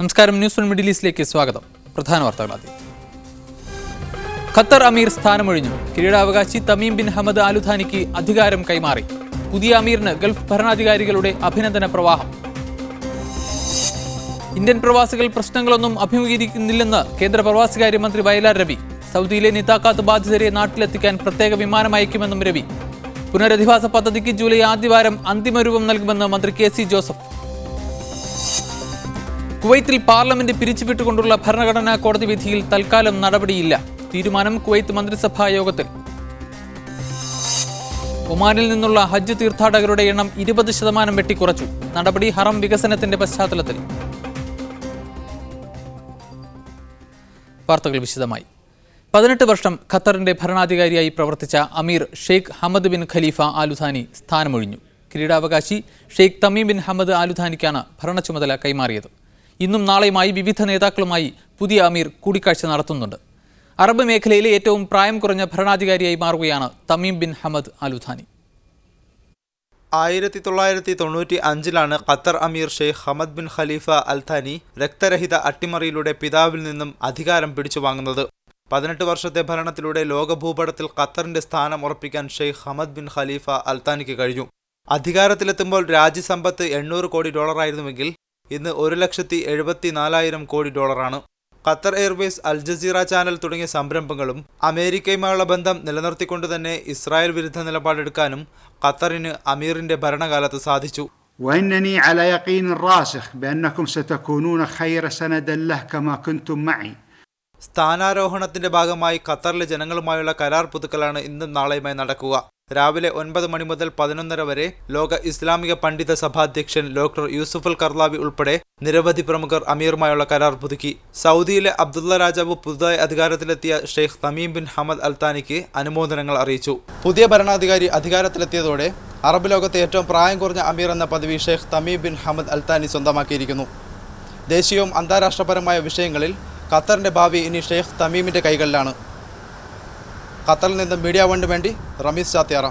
നമസ്കാരം. News one middle ഈസ്റ്റിലേക്ക് സ്വാഗതം. പ്രധാന വാർത്തകൾ ആദ്യം. ഖത്തർ അമീർ സ്ഥാനമൊഴിഞ്ഞു. കിരീടാവകാശി തമീം ബിൻ ഹമദ് ആലുധാനിക്ക് അധികാരം കൈമാറി. പുതിയ അമീറിന് ഗൾഫ് ഭരണാധികാരികളുടെ അഭിനന്ദന പ്രവാഹം. ഇന്ത്യൻ പ്രവാസികൾ പ്രശ്നങ്ങളൊന്നും അഭിമുഖീകരിക്കുന്നില്ലെന്ന് കേന്ദ്ര പ്രവാസികാര്യ മന്ത്രി വയലാർ രവി. സൗദിയിലെ നിതാക്കാത്ത് ബാധിതരെ നാട്ടിലെത്തിക്കാൻ പ്രത്യേക വിമാനം അയക്കുമെന്നും രവി. പുനരധിവാസ പദ്ധതിക്ക് ജൂലൈ ആദ്യവാരം അന്തിമരൂപം നൽകുമെന്ന് മന്ത്രി കെ സി ജോസഫ്. കുവൈത്തിൽ പാർലമെന്റ് പിരിച്ചുവിട്ടുകൊണ്ടുള്ള ഭരണഘടനാ കോടതി വിധിയിൽ തൽക്കാലം നടപടിയില്ല. തീരുമാനം കുവൈത്ത് മന്ത്രിസഭാ യോഗത്തിൽ. ഒമാനിൽ നിന്നുള്ള ഹജ്ജ് തീർത്ഥാടകരുടെ എണ്ണം ഇരുപത് ശതമാനം വെട്ടിക്കുറച്ചു. നടപടി ഹറം വികസനത്തിന്റെ പശ്ചാത്തലത്തിൽ. വാർത്തകൾ വിശദമായി. പതിനെട്ട് വർഷം ഖത്തറിന്റെ ഭരണാധികാരിയായി പ്രവർത്തിച്ച അമീർ Sheikh Hamad bin Khalifa Al Thani സ്ഥാനമൊഴിഞ്ഞു. കിരീടാവകാശി ഷെയ്ഖ് തമീം ബിൻ ഹമദ് ആലുധാനിക്കാണ് ഭരണ ചുമതല കൈമാറിയത്. ഇന്നും നാളെയുമായി വിവിധ നേതാക്കളുമായി പുതിയ അമീർ കൂടിക്കാഴ്ച നടത്തുന്നുണ്ട്. അറബ് മേഖലയിലെ ഏറ്റവും പ്രായം കുറഞ്ഞ ഭരണാധികാരിയായി മാറുകയാണ് തമീം ബിൻ ഹമദ് അലുധാനി ആയിരത്തി തൊള്ളായിരത്തി തൊണ്ണൂറ്റി അഞ്ചിലാണ് ഖത്തർ അമീർ Sheikh Hamad bin Khalifa Al Thani രക്തരഹിത അട്ടിമറിയിലൂടെ പിതാവിൽ നിന്നും അധികാരം പിടിച്ചു വാങ്ങുന്നത്. പതിനെട്ട് വർഷത്തെ ഭരണത്തിലൂടെ ലോകഭൂപടത്തിൽ ഖത്തറിന്റെ സ്ഥാനം ഉറപ്പിക്കാൻ ഷെയ്ഖ് ഹമദ് ബിൻ ഖലീഫ അൽത്താനിക്ക് കഴിഞ്ഞു. അധികാരത്തിലെത്തുമ്പോൾ രാജ്യസമ്പത്ത് എണ്ണൂറ് കോടി ഡോളറായിരുന്നുവെങ്കിൽ ഇന്ന് ഒരു ലക്ഷത്തി എഴുപത്തി നാലായിരം കോടി ഡോളറാണ് Qatar Airways Al Jazeera channel തുടങ്ങിയ സംരംഭങ്ങളും അമേരിക്കയുമായുള്ള ബന്ധം നിലനിർത്തിക്കൊണ്ട് തന്നെ ഇസ്രായേൽ വിരുദ്ധ നിലപാടെടുക്കാനും ഖത്തറിന് അമീറിന്റെ ഭരണകാലത്ത് സാധിച്ചു وانني على يقين راسخ بانكم ستكونون خير سند له كما كنتم معي സ്ഥാനാരോഹണത്തിന്റെ ഭാഗമായി ഖത്തറിലെ ജനങ്ങളുമായുള്ള കരാർ പുതുക്കലാണ് ഇന്നും നാളെയുമായി നടക്കുക രാവിലെ ഒൻപത് മണി മുതൽ പതിനൊന്നര വരെ ലോക ഇസ്ലാമിക പണ്ഡിത സഭാധ്യക്ഷൻ ഡോക്ടർ യൂസുഫൽ കർലാവി ഉൾപ്പെടെ നിരവധി പ്രമുഖർ അമീറുമായുള്ള കരാർ പുതുക്കി. സൗദിയിലെ അബ്ദുള്ള രാജാവ് പുതുതായി അധികാരത്തിലെത്തിയ ഷെയ്ഖ് തമീം ബിൻ ഹമദ് അൽത്താനിക്ക് അനുമോദനങ്ങൾ അറിയിച്ചു. പുതിയ ഭരണാധികാരി അധികാരത്തിലെത്തിയതോടെ അറബ് ലോകത്തെ ഏറ്റവും പ്രായം കുറഞ്ഞ അമീർ എന്ന പദവി Sheikh Tamim bin Hamad Al Thani സ്വന്തമാക്കിയിരിക്കുന്നു. ദേശീയവും അന്താരാഷ്ട്രപരമായ വിഷയങ്ങളിൽ ഖത്തറിന്റെ ഭാവി ഇനി ഷെയ്ഖ് തമീമിന്റെ കൈകളിലാണ്. ഖത്തറിൽ നിന്ന് മീഡിയ വണ്ണിന് വേണ്ടി റമീസ് ചാത്തിയാറ.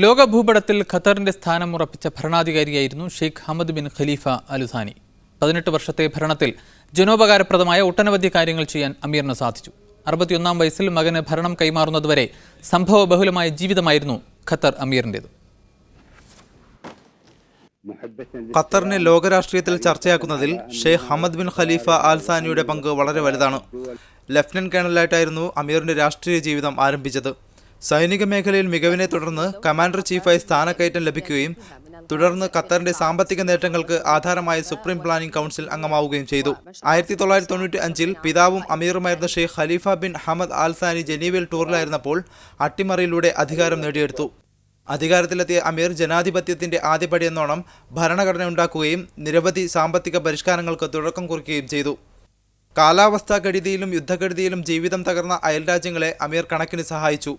ലോക ഭൂപടത്തിൽ ഖത്തറിന്റെ സ്ഥാനം ഉറപ്പിച്ച ഭരണാധികാരിയായിരുന്നു Sheikh Hamad bin Khalifa Al Thani. പതിനെട്ട് വർഷത്തെ ഭരണത്തിൽ ജനോപകാരപ്രദമായ ഒട്ടനവധി കാര്യങ്ങൾ ചെയ്യാൻ അമീറിന് സാധിച്ചു. അറുപത്തിയൊന്നാം വയസ്സിൽ മകന് ഭരണം കൈമാറുന്നതുവരെ സംഭവബഹുലമായ ജീവിതമായിരുന്നു ഖത്തർ അമീറിന്റേത് ഖത്തറിനെ ലോകരാഷ്ട്രീയത്തിൽ ചർച്ചയാക്കുന്നതിൽ Sheikh Hamad bin Khalifa Al സാനിയുടെ പങ്ക് വളരെ വലുതാണ്. ലഫ്റ്റനന്റ് കേണലായിട്ടായിരുന്നു അമീറിന്റെ രാഷ്ട്രീയ ജീവിതം ആരംഭിച്ചത്. സൈനിക മേഖലയിൽ മികവിനെ തുടർന്ന് കമാൻഡർ ചീഫായി സ്ഥാനക്കയറ്റം ലഭിക്കുകയും തുടർന്ന് ഖത്തറിന്റെ സാമ്പത്തിക നേട്ടങ്ങൾക്ക് ആധാരമായ സുപ്രീം പ്ലാനിംഗ് കൗൺസിൽ അംഗമാവുകയും ചെയ്തു. ആയിരത്തി തൊള്ളായിരത്തി തൊണ്ണൂറ്റി അഞ്ചിൽ പിതാവും അമീറുമായിരുന്ന Sheikh Khalifa bin Hamad Al Thani ജനീവയിൽ ടൂറിലായിരുന്നപ്പോൾ അട്ടിമറിയിലൂടെ അധികാരം നേടിയെടുത്തു. അധികാരത്തിലെത്തിയ അമീർ ജനാധിപത്യത്തിന്റെ ആദ്യപടിയെന്നോണം ഭരണഘടന ഉണ്ടാക്കുകയും നിരവധി സാമ്പത്തിക പരിഷ്കാരങ്ങൾക്ക് തുടക്കം കുറിക്കുകയും ചെയ്തു. കാലാവസ്ഥാ കെടുതിയിലും യുദ്ധക്കെടുതിയിലും ജീവിതം തകർന്ന അയൽരാജ്യങ്ങളെ അമീർ കണക്കിന് സഹായിച്ചു.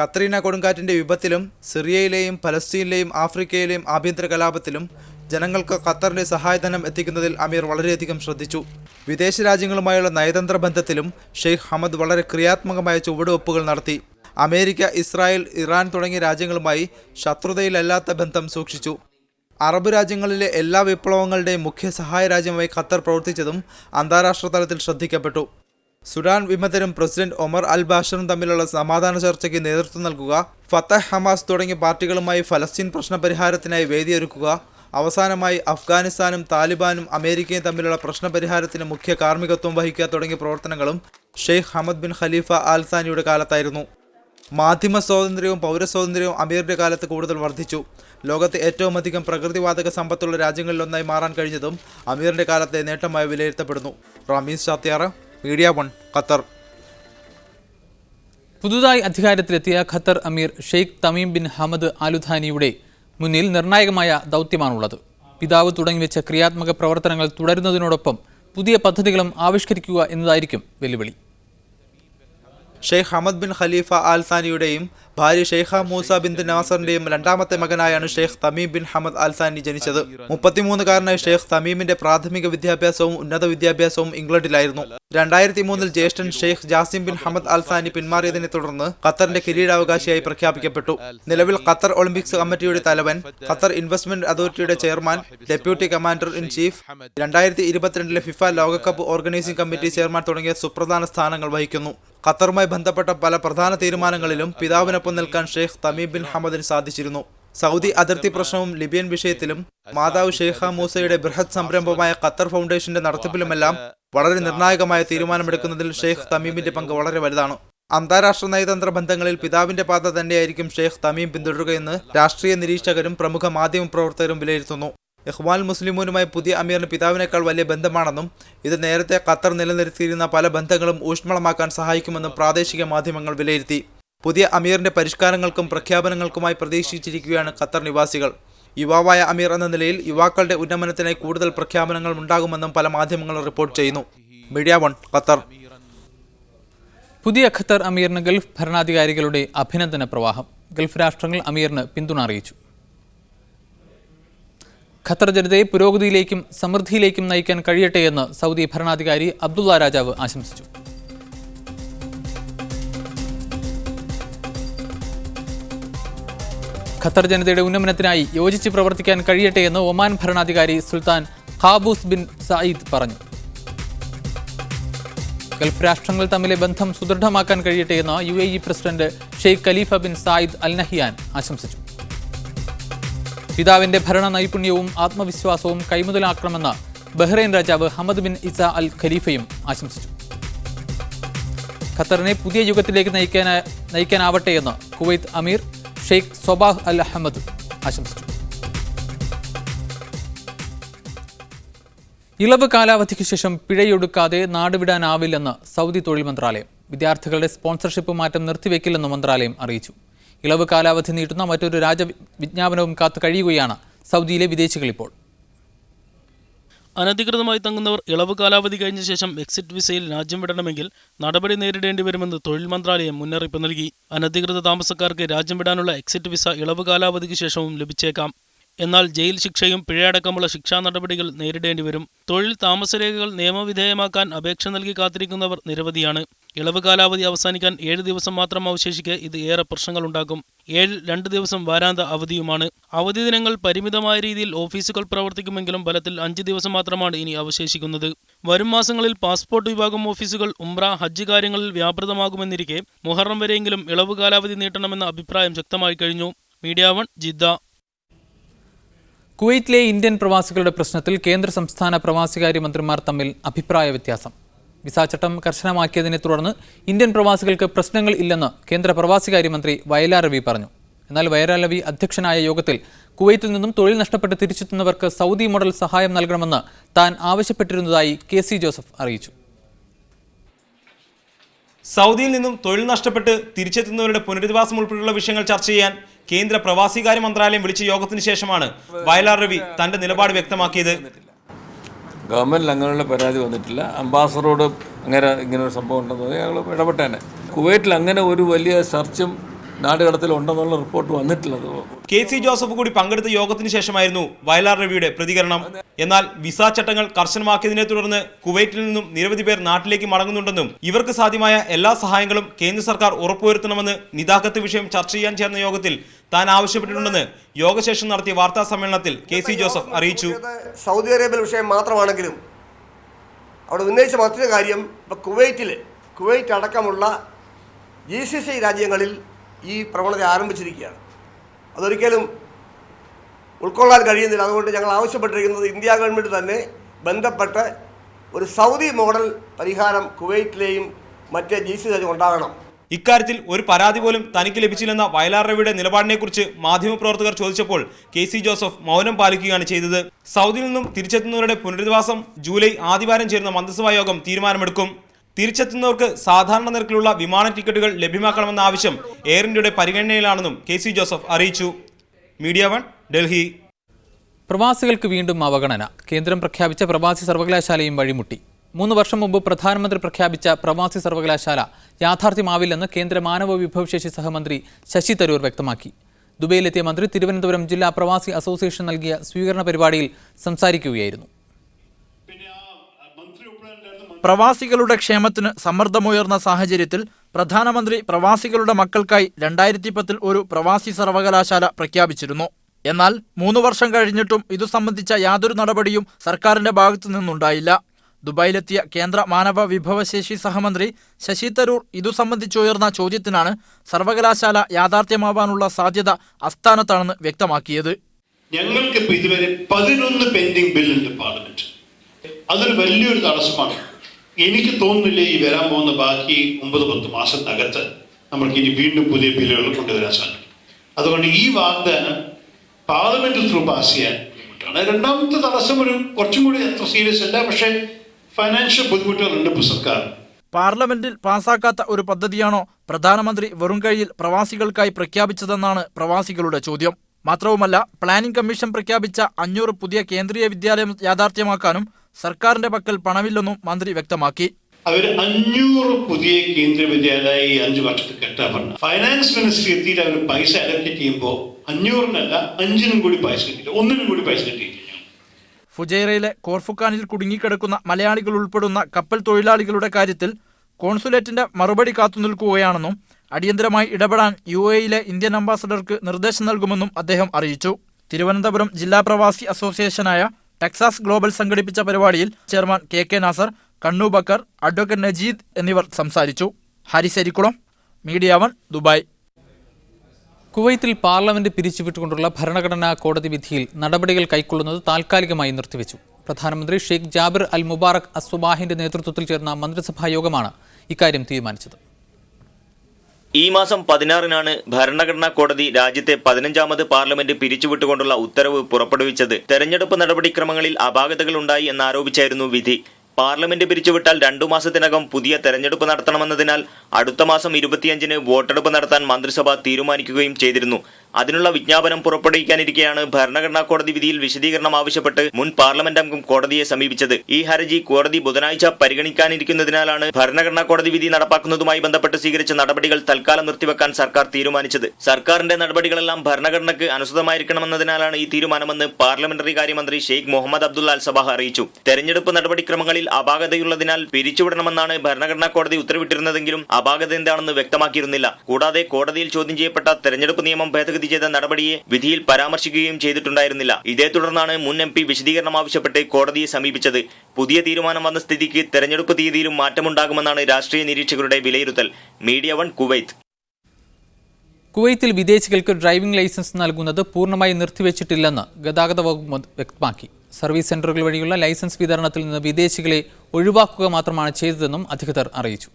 കത്രീന കൊടുങ്കാറ്റിന്റെ വിപത്തിലും സിറിയയിലെയും പലസ്തീനിലെയും ആഫ്രിക്കയിലെയും ആഭ്യന്തര കലാപത്തിലും ജനങ്ങൾക്ക് ഖത്തറിന്റെ സഹായധനം എത്തിക്കുന്നതിൽ അമീർ വളരെയധികം ശ്രദ്ധിച്ചു. വിദേശ രാജ്യങ്ങളുമായുള്ള നയതന്ത്ര ബന്ധത്തിലും ഷെയ്ഖ് ഹമദ് വളരെ ക്രിയാത്മകമായ ചുവടുവെപ്പുകൾ നടത്തി. അമേരിക്ക ഇസ്രായേൽ ഇറാൻ തുടങ്ങിയ രാജ്യങ്ങളുമായി ശത്രുതയിലല്ലാത്ത ബന്ധം സൂക്ഷിച്ചു. അറബ് രാജ്യങ്ങളിലെ എല്ലാ വിപ്ലവങ്ങളുടെയും മുഖ്യ സഹായ രാജ്യമായി ഖത്തർ പ്രവർത്തിച്ചതും അന്താരാഷ്ട്ര തലത്തിൽ ശ്രദ്ധിക്കപ്പെട്ടു. സുഡാൻ വിമതരും പ്രസിഡന്റ് ഒമർ അൽ ബാഷറും തമ്മിലുള്ള സമാധാന ചർച്ചയ്ക്ക് നേതൃത്വം നൽകുക ഫത്തഹ് ഹമാസ് തുടങ്ങിയ പാർട്ടികളുമായി ഫലസ്തീൻ പ്രശ്ന പരിഹാരത്തിനായി വേദിയൊരുക്കുക അവസാനമായി അഫ്ഗാനിസ്ഥാനും താലിബാനും അമേരിക്കയും തമ്മിലുള്ള പ്രശ്ന പരിഹാരത്തിന് മുഖ്യ കാർമ്മികത്വം വഹിക്കുക തുടങ്ങിയ പ്രവർത്തനങ്ങളും ഷെയ്ഖ് ഹമദ് ബിൻ ഖലീഫ ആൽസാനിയുടെ കാലത്തായിരുന്നു. മാധ്യമ സ്വാതന്ത്ര്യവും പൗരസ്വാതന്ത്ര്യവും അമീറിന്റെ കാലത്ത് കൂടുതൽ വർദ്ധിച്ചു. ലോകത്തെ ഏറ്റവും അധികം പ്രകൃതിവാതക സമ്പത്തുള്ള രാജ്യങ്ങളിലൊന്നായി മാറാൻ കഴിഞ്ഞതും അമീറിന്റെ കാലത്തെ നേട്ടമായി വിലയിരുത്തപ്പെടുന്നു. Ramees Chathiyara media one Qatar. പുതുതായി അധികാരത്തിലെത്തിയ Qatar emir Sheikh Tamim bin Hamad ആലുധാനിയുടെ മുന്നിൽ നിർണായകമായ ദൗത്യമാണുള്ളത്. പിതാവ് തുടങ്ങിവെച്ച ക്രിയാത്മക പ്രവർത്തനങ്ങൾ തുടരുന്നതിനോടൊപ്പം പുതിയ പദ്ധതികളും ആവിഷ്കരിക്കുക എന്നതായിരിക്കും വെല്ലുവിളി. Sheikh Hamad bin Khalifa Al സാനിയുടെയും ഭാര്യ ഷെയ്ഖ മൂസ ബിൻ നാസറിന്റെയും രണ്ടാമത്തെ മകനായാണ് Sheikh Tamim bin Hamad Al Thani ജനിച്ചത്. മുപ്പത്തിമൂന്നുകാരനായ ഷെയ്ഖ് തമീമിന്റെ പ്രാഥമിക വിദ്യാഭ്യാസവും ഉന്നത വിദ്യാഭ്യാസവും ഇംഗ്ലണ്ടിലായിരുന്നു. രണ്ടായിരത്തി മൂന്നിൽ ജ്യേഷ്ഠൻ Sheikh Jassim bin Hamad Al Thani പിന്മാറിയതിനെ തുടർന്ന് ഖത്തറിന്റെ കിരീടാവകാശിയായി പ്രഖ്യാപിക്കപ്പെട്ടു. നിലവിൽ ഖത്തർ ഒളിമ്പിക്സ് കമ്മിറ്റിയുടെ തലവൻ ഖത്തർ ഇൻവെസ്റ്റ്മെന്റ് അതോറിറ്റിയുടെ chairman deputy commander in chief രണ്ടായിരത്തി ഇരുപത്തിരണ്ടിലെ ഫിഫ ലോകകപ്പ് ഓർഗനൈസിംഗ് കമ്മിറ്റി ചെയർമാൻ തുടങ്ങിയ സുപ്രധാന സ്ഥാനങ്ങൾ വഹിക്കുന്നു. ഖത്തറുമായി ബന്ധപ്പെട്ട പല പ്രധാന തീരുമാനങ്ങളിലും പിതാവിനൊപ്പം നിൽക്കാൻ ഷെയ്ഖ് തമീം ബിൻ ഹമദിന് സാധിച്ചിരുന്നു. സൗദി അതിർത്തി പ്രശ്നവും ലിബിയൻ വിഷയത്തിലും മാതാവ് ഷെയ്ഖ മൂസയുടെ ബൃഹത് സംരംഭമായ ഖത്തർ ഫൗണ്ടേഷന്റെ നടത്തിപ്പിലുമെല്ലാം വളരെ നിർണായകമായ തീരുമാനമെടുക്കുന്നതിൽ ഷെയ്ഖ് തമീമിന്റെ പങ്ക് വളരെ വലുതാണ്. അന്താരാഷ്ട്ര നയതന്ത്ര ബന്ധങ്ങളിൽ പിതാവിന്റെ പാത തന്നെയായിരിക്കും ഷെയ്ഖ് തമീം പിന്തുടരുകയെന്ന് രാഷ്ട്രീയ നിരീക്ഷകരും പ്രമുഖ മാധ്യമ പ്രവർത്തകരും വിലയിരുത്തുന്നു. ഇഖ്വാൻ മുസ്ലിമൂനുമായി പുതിയ അമീറിന് പിതാവിനേക്കാൾ വലിയ ബന്ധമാണെന്നും ഇത് നേരത്തെ ഖത്തർ നിലനിർത്തിയിരുന്ന പല ബന്ധങ്ങളും ഊഷ്മളമാക്കാൻ സഹായിക്കുമെന്നും പ്രാദേശിക മാധ്യമങ്ങൾ വിലയിരുത്തി. പുതിയ അമീറിന്റെ പരിഷ്കാരങ്ങൾക്കും പ്രഖ്യാപനങ്ങൾക്കുമായി പ്രതീക്ഷിച്ചിരിക്കുകയാണ് ഖത്തർ നിവാസികൾ. യുവാവായ അമീർ എന്ന നിലയിൽ യുവാക്കളുടെ ഉന്നമനത്തിനായി കൂടുതൽ പ്രഖ്യാപനങ്ങൾ ഉണ്ടാകുമെന്നും പല മാധ്യമങ്ങളും റിപ്പോർട്ട് ചെയ്യുന്നു. Media one Qatar. പുതിയ ഖത്തർ അമീറിന് ഗൾഫ് ഭരണാധികാരികളുടെ അഭിനന്ദന പ്രവാഹം. ഗൾഫ് രാഷ്ട്രങ്ങൾ അമീറിന് പിന്തുണ അറിയിച്ചു. ഖത്തർ ജനതയെ പുരോഗതിയിലേക്കും സമൃദ്ധിയിലേക്കും നയിക്കാൻ കഴിയട്ടെ എന്ന് സൗദി ഭരണാധികാരി അബ്ദുള്ള രാജാവ് ആശംസിച്ചു. ഖത്തർ ജനതയുടെ ഉന്നമനത്തിനായി യോജിച്ച് പ്രവർത്തിക്കാൻ കഴിയട്ടെ എന്ന് ഒമാൻ ഭരണാധികാരി സുൽത്താൻ ഖാബൂസ് ബിൻ സയ്യിദ് പറഞ്ഞു. ഗൾഫ് രാഷ്ട്രങ്ങൾ തമ്മിലെ ബന്ധം സുദൃഢമാക്കാൻ കഴിയട്ടെ എന്ന് U president Sheikh Khalifa bin Zayed Al Nahyan ആശംസിച്ചു. പിതാവിന്റെ ഭരണ നൈപുണ്യവും ആത്മവിശ്വാസവും കൈമുതലാക്കണമെന്ന് ബഹ്റൈൻ രാജാവ് ഹമദ് ബിൻ ഇസ അൽ ഖലീഫയും ആശംസിച്ചു. ഖത്തറിനെ പുതിയ യുഗത്തിലേക്ക് നയിക്കാൻ നയിക്കാനാവട്ടെ എന്ന് Kuwait emir Sheikh Sabah Al Ahmad ആശംസിച്ചു. ഇളവ് കാലാവധിക്ക് ശേഷം പിഴയൊടുക്കാതെ നാടുവിടാനാവില്ലെന്ന് സൗദി തൊഴിൽ മന്ത്രാലയം. വിദ്യാർത്ഥികളുടെ സ്പോൺസർഷിപ്പ് മാറ്റം നിർത്തിവെക്കില്ലെന്ന് മന്ത്രാലയം അറിയിച്ചു. ഇളവ് കാലാവധി നീട്ടുന്ന മറ്റൊരു രാജ വിജ്ഞാപനവും കാത്തു കഴിയുകയാണ് സൗദിയിലെ വിദേശികൾ ഇപ്പോൾ. അനധികൃതമായി തങ്ങുന്നവർ ഇളവ് കാലാവധി കഴിഞ്ഞ ശേഷം എക്സിറ്റ് വിസയിൽ രാജ്യം വിടണമെങ്കിൽ നടപടി നേരിടേണ്ടി വരുമെന്ന് തൊഴിൽ മന്ത്രാലയം മുന്നറിയിപ്പ് നൽകി. അനധികൃത താമസക്കാർക്ക് രാജ്യം വിടാനുള്ള എക്സിറ്റ് വിസ ഇളവ് കാലാവധിക്ക് ശേഷവും ലഭിച്ചേക്കാം. എന്നാൽ ജയിൽ ശിക്ഷയും പിഴയടക്കമുള്ള ശിക്ഷാ നടപടികൾ നേരിടേണ്ടി വരും. തൊഴിൽ താമസരേഖകൾ നിയമവിധേയമാക്കാൻ അപേക്ഷ നൽകി കാത്തിരിക്കുന്നവർ നിരവധിയാണ്. ഇളവ് കാലാവധി അവസാനിക്കാൻ ഏഴ് ദിവസം മാത്രം അവശേഷിക്കെ ഇത് ഏറെ പ്രശ്നങ്ങളുണ്ടാക്കും. ഏഴിൽ രണ്ട് ദിവസം വാരാന്ത അവധിയുമാണ്. അവധി ദിനങ്ങൾ പരിമിതമായ രീതിയിൽ ഓഫീസുകൾ പ്രവർത്തിക്കുമെങ്കിലും ഫലത്തിൽ അഞ്ച് ദിവസം മാത്രമാണ് ഇനി അവശേഷിക്കുന്നത്. വരും മാസങ്ങളിൽ പാസ്പോർട്ട് വിഭാഗം ഓഫീസുകൾ ഉംറ ഹജ്ജ് കാര്യങ്ങളിൽ വ്യാപൃതമാകുമെന്നിരിക്കെ മുഹറം വരെയെങ്കിലും ഇളവ് കാലാവധി നീട്ടണമെന്ന അഭിപ്രായം ശക്തമായി കഴിഞ്ഞു. Media one Jeddah. കുവൈറ്റിലെ ഇന്ത്യൻ പ്രവാസികളുടെ പ്രശ്നത്തിൽ കേന്ദ്ര സംസ്ഥാന പ്രവാസികാര്യ മന്ത്രിമാർ തമ്മിൽ അഭിപ്രായ വ്യത്യാസം. വിസ ചട്ടം കർശനമാക്കിയതിനെ തുടർന്ന് ഇന്ത്യൻ പ്രവാസികൾക്ക് പ്രശ്നങ്ങൾ ഇല്ലെന്ന് കേന്ദ്ര പ്രവാസികാര്യമന്ത്രി വയലാർ രവി പറഞ്ഞു. എന്നാൽ വയലാർ രവി അധ്യക്ഷനായ യോഗത്തിൽ കുവൈത്തിൽ നിന്നും തൊഴിൽ നഷ്ടപ്പെട്ട് തിരിച്ചെത്തുന്നവർക്ക് സൗദി മോഡൽ സഹായം നൽകണമെന്ന് താൻ ആവശ്യപ്പെട്ടിരുന്നതായി കെ സി ജോസഫ് അറിയിച്ചു. സൗദിയിൽ നിന്നും തൊഴിൽ നഷ്ടപ്പെട്ട് തിരിച്ചെത്തുന്നവരുടെ പുനരധിവാസം ഉൾപ്പെടെയുള്ള വിഷയങ്ങൾ ചർച്ച ചെയ്യാൻ കേന്ദ്ര പ്രവാസികാര്യ മന്ത്രാലയം വിളിച്ച യോഗത്തിന് ശേഷമാണ് വയലാർ രവി തന്റെ നിലപാട് വ്യക്തമാക്കിയത്. ഗവൺമെന്റിൽ അങ്ങനെയുള്ള പരാതി വന്നിട്ടില്ല. അംബാസഡറോട് അങ്ങനെ ഇങ്ങനെ ഒരു സംഭവം ഉണ്ടെന്ന് ഞങ്ങൾ ഇടപെട്ടേനെ. കുവൈറ്റിൽ അങ്ങനെ ഒരു വലിയ സെർച്ചും നാടുകടത്തിലും ഉണ്ടെന്നുള്ള റിപ്പോർട്ട് വന്നിട്ടുള്ളത് കെ സി ജോസഫ് കൂടി പങ്കെടുത്ത യോഗത്തിന് ശേഷമായിരുന്നു വയലാർ രവിയുടെ പ്രതികരണം. എന്നാൽ വിസ ചട്ടങ്ങൾ കർശനമാക്കിയതിനെ തുടർന്ന് കുവൈറ്റിൽ നിന്നും നിരവധി പേർ നാട്ടിലേക്ക് മടങ്ങുന്നുണ്ടെന്നും ഇവർക്ക് സാധ്യമായ എല്ലാ സഹായങ്ങളും കേന്ദ്ര സർക്കാർ ഉറപ്പുവരുത്തണമെന്ന് നിതാഖത്ത് വിഷയം ചർച്ച ചെയ്യാൻ ചേർന്ന യോഗത്തിൽ താൻ ആവശ്യപ്പെട്ടിട്ടുണ്ടെന്ന് യോഗശേഷം നടത്തിയ വാർത്താ സമ്മേളനത്തിൽ കെ സി ജോസഫ് അറിയിച്ചു. സൗദി അറേബ്യ വിഷയം മാത്രമാണെങ്കിലും അവിടെ ഉന്നയിച്ച മറ്റൊരു കാര്യം ഇപ്പോൾ കുവൈറ്റിൽ കുവൈറ്റ് അടക്കമുള്ള ജി സി സി രാജ്യങ്ങളിൽ ഈ പ്രവണത ആരംഭിച്ചിരിക്കുകയാണ്. അതൊരിക്കലും ഉൾക്കൊള്ളാൻ കഴിയുന്നില്ല. അതുകൊണ്ട് ഞങ്ങൾ ആവശ്യപ്പെട്ടിരിക്കുന്നത് ഇന്ത്യ ഗവൺമെന്റ് തന്നെ ബന്ധപ്പെട്ട് ഒരു സൗദി മോഡൽ പരിഹാരം കുവൈറ്റിലെയും മറ്റ് ജി സി ഉണ്ടാകണം. ഇക്കാര്യത്തിൽ ഒരു പരാതി പോലും തനിക്ക് ലഭിച്ചില്ലെന്ന വയലാർ രവിയുടെ നിലപാടിനെക്കുറിച്ച് മാധ്യമപ്രവർത്തകർ ചോദിച്ചപ്പോൾ കെ സി ജോസഫ് മൗനം പാലിക്കുകയാണ് ചെയ്തത്. സൗദിയിൽ നിന്നും തിരിച്ചെത്തുന്നവരുടെ പുനരധിവാസം ജൂലൈ ആദിവാരം ചേരുന്ന മന്ത്രിസഭാ യോഗം തീരുമാനമെടുക്കും. തിരിച്ചെത്തുന്നവർക്ക് സാധാരണ നിരക്കിലുള്ള വിമാന ടിക്കറ്റുകൾ ലഭ്യമാക്കണമെന്ന ആവശ്യം എയർ ഇന്ത്യയുടെ പരിഗണനയിലാണെന്നും കെ സി ജോസഫ് അറിയിച്ചു. Media one Delhi. പ്രവാസികൾക്ക് വീണ്ടും അവഗണന. കേന്ദ്രം പ്രഖ്യാപിച്ച പ്രവാസി സർവകലാശാലയും വഴിമുട്ടി. മൂന്ന് വർഷം മുമ്പ് പ്രധാനമന്ത്രി പ്രഖ്യാപിച്ച പ്രവാസി സർവകലാശാല യാഥാർത്ഥ്യമാവില്ലെന്ന് കേന്ദ്ര മാനവ വിഭവശേഷി സഹമന്ത്രി ശശി തരൂർ വ്യക്തമാക്കി. ദുബൈയിലെത്തിയ മന്ത്രി തിരുവനന്തപുരം ജില്ലാ പ്രവാസി അസോസിയേഷൻ നൽകിയ സ്വീകരണ പരിപാടിയിൽ സംസാരിക്കുകയായിരുന്നു. പ്രവാസികളുടെ ക്ഷേമത്തിന് സമ്മർദ്ദമുയർന്ന സാഹചര്യത്തിൽ പ്രധാനമന്ത്രി പ്രവാസികളുടെ മക്കൾക്കായി രണ്ടായിരത്തി പത്തിൽ ഒരു പ്രവാസി സർവകലാശാല പ്രഖ്യാപിച്ചിരുന്നു. എന്നാൽ മൂന്ന് വർഷം കഴിഞ്ഞിട്ടും ഇതു സംബന്ധിച്ച യാതൊരു നടപടിയും സർക്കാരിന്റെ ഭാഗത്തു നിന്നുണ്ടായില്ല. ദുബായിലെത്തിയ കേന്ദ്ര മാനവ വിഭവശേഷി സഹമന്ത്രി ശശി തരൂർ ഇതു സംബന്ധിച്ചുയർന്ന ചോദ്യത്തിനാണ് സർവകലാശാല യാഥാർത്ഥ്യമാവാനുള്ള സാധ്യത അസ്ഥാനത്താണെന്ന് വ്യക്തമാക്കിയത്. ഞങ്ങൾക്കിപ്പോൾ ഇതുവരെ പതിനൊന്ന് പെൻഡിംഗ് ബില്ലുണ്ട് പാർലമെന്റ്. അതൊരു വലിയൊരു തടസ്സമാണ്. എനിക്ക് തോന്നുന്നില്ല ഈ വരാൻ പോകുന്ന ബാക്കി ഒമ്പത് പത്ത് മാസത്തിനകത്ത് നമ്മൾക്ക് ഇനി വീണ്ടും പുതിയ ബില്ലുകൾ കൊണ്ടുവരാൻ സാധിക്കും. അതുകൊണ്ട് ഈ വാഗ്ദാനം പാർലമെന്റിൽ ത്രൂ പാസ് ചെയ്യാൻ ബുദ്ധിമുട്ടാണ്. രണ്ടാമത്തെ തടസ്സം ഒരു കുറച്ചും കൂടി അത്ര സീരിയസ് അല്ല പക്ഷേ ഫൈനാൻഷ്യൽ ബുദ്ധിമുട്ടുകളുണ്ട് സർക്കാർ. പാർലമെന്റിൽ പാസാക്കാത്ത ഒരു പദ്ധതിയാണോ പ്രധാനമന്ത്രി വെറും കൈയിൽ പ്രവാസികൾക്കായി പ്രഖ്യാപിച്ചതെന്നാണ് പ്രവാസികളുടെ ചോദ്യം. മാത്രവുമല്ല പ്ലാനിംഗ് കമ്മീഷൻ പ്രഖ്യാപിച്ച അഞ്ഞൂറ് പുതിയ കേന്ദ്രീയ വിദ്യാലയം യാഥാർത്ഥ്യമാക്കാനും സർക്കാരിന്റെ പക്കൽ പണമില്ലെന്നും മന്ത്രി വ്യക്തമാക്കി. അവർ അഞ്ഞൂറ് പുതിയ കേന്ദ്ര വിദ്യാലയ ഈ അഞ്ച് വർഷത്തിൽ കെട്ടാൻ പറഞ്ഞു ഫൈനാൻസ് മിനിസ്ട്രി എത്തിയിട്ട് അവർ പൈസ അലക്റ്റ് ചെയ്യുമ്പോൾ അഞ്ഞൂറിനല്ല അഞ്ചിനും കൂടി പൈസ കിട്ടിയില്ല. ഒന്നിനും കൂടി പൈസ കിട്ടിയില്ല ഫുജൈറയിലെ കോർഫുഖാനിൽ കുടുങ്ങിക്കിടക്കുന്ന മലയാളികൾ ഉൾപ്പെടുന്ന കപ്പൽ തൊഴിലാളികളുടെ കാര്യത്തിൽ കോൺസുലേറ്റിന്റെ മറുപടി കാത്തുനിൽക്കുകയാണെന്നും അടിയന്തരമായി ഇടപെടാൻ യു എയിലെ ഇന്ത്യൻ അംബാസഡർക്ക് നിർദ്ദേശം നൽകുമെന്നും അദ്ദേഹം അറിയിച്ചു. തിരുവനന്തപുരം ജില്ലാ പ്രവാസി അസോസിയേഷനായ ടെക്സാസ് ഗ്ലോബൽ സംഘടിപ്പിച്ച പരിപാടിയിൽ ചെയർമാൻ കെ കെ നാസർ കണ്ണു ബക്കർ അഡ്വക്കേറ്റ് നജീദ് എന്നിവർ സംസാരിച്ചു. ഹരിശരിക്കുളം മീഡിയ വൺ ദുബായ്. കുവൈത്തിൽ പാർലമെന്റ് പിരിച്ചുവിട്ടുകൊണ്ടുള്ള ഭരണഘടനാ കോടതി വിധിയിൽ നടപടികൾ കൈക്കൊള്ളുന്നത് താൽക്കാലികമായി നിർത്തിവെച്ചു. പ്രധാനമന്ത്രി ഷെയ്ഖ് ജാബിർ അൽ മുബാറക് അസ്സുബാഹിന്റെ നേതൃത്വത്തിൽ ചേർന്ന മന്ത്രിസഭാ യോഗമാണ് ഇക്കാര്യം തീരുമാനിച്ചത്. ഈ മാസം പതിനാറിനാണ് ഭരണഘടനാ കോടതി രാജ്യത്തെ പതിനഞ്ചാമത് പാർലമെന്റ് പിരിച്ചുവിട്ടുകൊണ്ടുള്ള ഉത്തരവ് പുറപ്പെടുവിച്ചത്. തെരഞ്ഞെടുപ്പ് നടപടിക്രമങ്ങളിൽ അപാകതകൾ ഉണ്ടായി എന്നാരോപിച്ചായിരുന്നു വിധി. പാർലമെന്റ് പിരിച്ചുവിട്ടാൽ രണ്ടു മാസത്തിനകം പുതിയ തെരഞ്ഞെടുപ്പ് നടത്തണമെന്നതിനാൽ അടുത്ത മാസം ഇരുപത്തിയഞ്ചിന് വോട്ടെടുപ്പ് നടത്താൻ മന്ത്രിസഭ തീരുമാനിക്കുകയും ചെയ്തിരുന്നു. അതിനുള്ള വിജ്ഞാപനം പുറപ്പെടുവിക്കാനിരിക്കെയാണ് ഭരണഘടനാ കോടതി വിധിയിൽ വിശദീകരണം ആവശ്യപ്പെട്ട് മുൻ പാർലമെന്റ് അംഗം കോടതിയെ സമീപിച്ചത്. ഈ ഹർജി കോടതി ബുധനാഴ്ച പരിഗണിക്കാനിരിക്കുന്നതിനാലാണ് ഭരണഘടനാ കോടതി വിധി നടപ്പാക്കുന്നതുമായി ബന്ധപ്പെട്ട് സ്വീകരിച്ച നടപടികൾ തൽക്കാലം നിർത്തിവെക്കാൻ സർക്കാർ തീരുമാനിച്ചത്. സർക്കാരിന്റെ നടപടികളെല്ലാം ഭരണഘടനയ്ക്ക് അനുസൃതമായിരിക്കണമെന്നതിനാലാണ് ഈ തീരുമാനമെന്ന് പാർലമെന്ററി കാര്യമന്ത്രി Sheikh Muhammad Abdullah Al Sabah അറിയിച്ചു. തെരഞ്ഞെടുപ്പ് നടപടിക്രമങ്ങളിൽ അപാകതയുള്ളതിനാൽ പിരിച്ചുവിടണമെന്നാണ് ഭരണഘടനാ കോടതി ഉത്തരവിട്ടിരുന്നതെങ്കിലും അപാകത എന്താണെന്ന് വ്യക്തമാക്കിയിരുന്നില്ല. കൂടാതെ കോടതിയിൽ ചോദ്യം ചെയ്യപ്പെട്ട തെരഞ്ഞെടുപ്പ് നിയമം ഭേദഗതി ചെയ്ത നടപടിയെ വിധിയിൽ പരാമർശിക്കുകയും ചെയ്തിട്ടുണ്ടായിരുന്നില്ല. ഇതേ തുടർന്നാണ് മുൻ എം പി വിശദീകരണം ആവശ്യപ്പെട്ട് കോടതിയെ സമീപിച്ചത്. പുതിയ തീരുമാനം വന്ന സ്ഥിതിക്ക് തെരഞ്ഞെടുപ്പ് തീയതിയിലും മാറ്റമുണ്ടാകുമെന്നാണ് രാഷ്ട്രീയ നിരീക്ഷകരുടെ വിലയിരുത്തൽ. Media one Kuwait. കുവൈത്തിൽ വിദേശികൾക്ക് ഡ്രൈവിംഗ് ലൈസൻസ് നൽകുന്നത് പൂർണമായി നിർത്തിവെച്ചിട്ടില്ലെന്ന് ഗതാഗത വകുപ്പ് വ്യക്തമാക്കി. സർവീസ് സെന്ററുകൾ വഴിയുള്ള ലൈസൻസ് വിതരണത്തിൽ നിന്ന് വിദേശികളെ ഒഴിവാക്കുക മാത്രമാണ് ചെയ്തതെന്നും അധികൃതർ അറിയിച്ചു.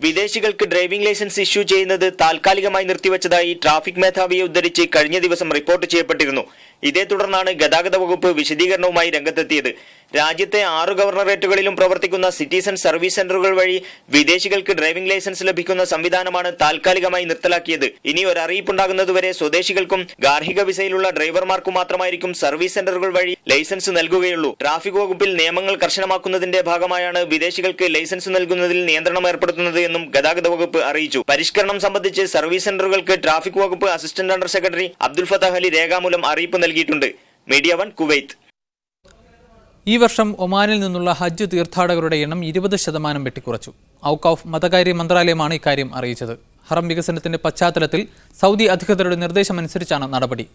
വിദേശികൾക്ക് ഡ്രൈവിംഗ് ലൈസൻസ് ഇഷ്യൂ ചെയ്യുന്നത് താൽക്കാലികമായി നിർത്തിവച്ചതായി ട്രാഫിക് മേധാവിയെ ഉദ്ധരിച്ച് കഴിഞ്ഞ ദിവസം റിപ്പോർട്ട് ചെയ്യപ്പെട്ടിരുന്നു. ഇതേ തുടർന്നാണ് ഗതാഗത വകുപ്പ് വിശദീകരണവുമായി രംഗത്തെത്തിയത്. രാജ്യത്തെ ആറ് ഗവർണറേറ്റുകളിലും പ്രവർത്തിക്കുന്ന സിറ്റിസൺ സർവീസ് സെന്ററുകൾ വഴി വിദേശികൾക്ക് ഡ്രൈവിംഗ് ലൈസൻസ് ലഭിക്കുന്ന സംവിധാനമാണ് താൽക്കാലികമായി നിർത്തലാക്കിയത്. ഇനി ഒരു അറിയിപ്പുണ്ടാകുന്നതുവരെ സ്വദേശികൾക്കും ഗാർഹിക വിസയിലുള്ള ഡ്രൈവർമാർക്കും മാത്രമായിരിക്കും സർവീസ് സെന്ററുകൾ വഴി ലൈസൻസ് നൽകുകയുള്ളൂ. ട്രാഫിക് വകുപ്പിൽ നിയമങ്ങൾ കർശനമാക്കുന്നതിന്റെ ഭാഗമായാണ് വിദേശികൾക്ക് ലൈസൻസ് നൽകുന്നതിൽ നിയന്ത്രണം ഏർപ്പെടുത്തുന്നത് എന്നും ഗതാഗത വകുപ്പ് അറിയിച്ചു. പരിഷ്കരണം സംബന്ധിച്ച് സർവീസ് സെന്ററുകൾക്ക് ട്രാഫിക് വകുപ്പ് assistant under secretary Abdul Fattah Ali രേഖാമൂലം അറിയിപ്പ് നൽകിയിട്ടുണ്ട്. Media one Kuwait. ഈ വർഷം ഒമാനിൽ നിന്നുള്ള ഹജ്ജ് തീർത്ഥാടകരുടെ എണ്ണം ഇരുപത് ശതമാനം വെട്ടിക്കുറച്ചു. ഔക്ക് ഓഫ് മതകാര്യ മന്ത്രാലയമാണ് ഇക്കാര്യം അറിയിച്ചത്. ഹറം വികസനത്തിന്റെ പശ്ചാത്തലത്തിൽ സൗദി അധികൃതരുടെ നിർദ്ദേശമനുസരിച്ചാണ് നടപടി.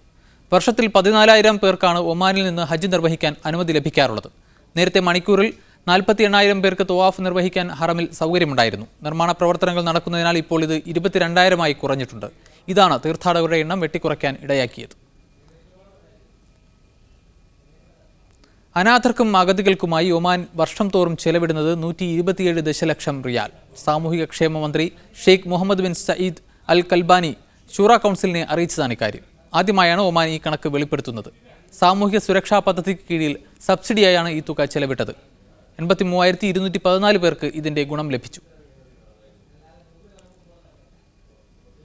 വർഷത്തിൽ പതിനാലായിരം പേർക്കാണ് ഒമാനിൽ നിന്ന് ഹജ്ജ് നിർവഹിക്കാൻ അനുമതി ലഭിക്കാറുള്ളത്. നേരത്തെ മണിക്കൂറിൽ നാൽപ്പത്തി എണ്ണായിരം പേർക്ക് തവാഫ് നിർവഹിക്കാൻ ഹറമിൽ സൗകര്യമുണ്ടായിരുന്നു. നിർമ്മാണ പ്രവർത്തനങ്ങൾ നടക്കുന്നതിനാൽ ഇപ്പോൾ ഇത് ഇരുപത്തിരണ്ടായിരമായി കുറഞ്ഞിട്ടുണ്ട്. ഇതാണ് തീർത്ഥാടകരുടെ എണ്ണം വെട്ടിക്കുറയ്ക്കാൻ ഇടയാക്കിയത്. അനാഥർക്കും അഗതികൾക്കുമായി ഒമാൻ വർഷം തോറും ചെലവിടുന്നത് നൂറ്റി ഇരുപത്തിയേഴ് ദശലക്ഷം റിയാൽ. സാമൂഹിക ക്ഷേമ മന്ത്രി Sheikh Muhammad bin Sayyid Al Kalbani Shura കൗൺസിലിനെ അറിയിച്ചതാണ് ഇക്കാര്യം. ആദ്യമായാണ് ഒമാൻ ഈ കണക്ക് വെളിപ്പെടുത്തുന്നത്. സാമൂഹിക സുരക്ഷാ പദ്ധതിക്ക് കീഴിൽ സബ്സിഡിയായാണ് ഈ തുക ചെലവിട്ടത്. എൺപത്തി മൂവായിരത്തി ഇരുന്നൂറ്റി പതിനാല് പേർക്ക് ഇതിന്റെ ഗുണം ലഭിച്ചു.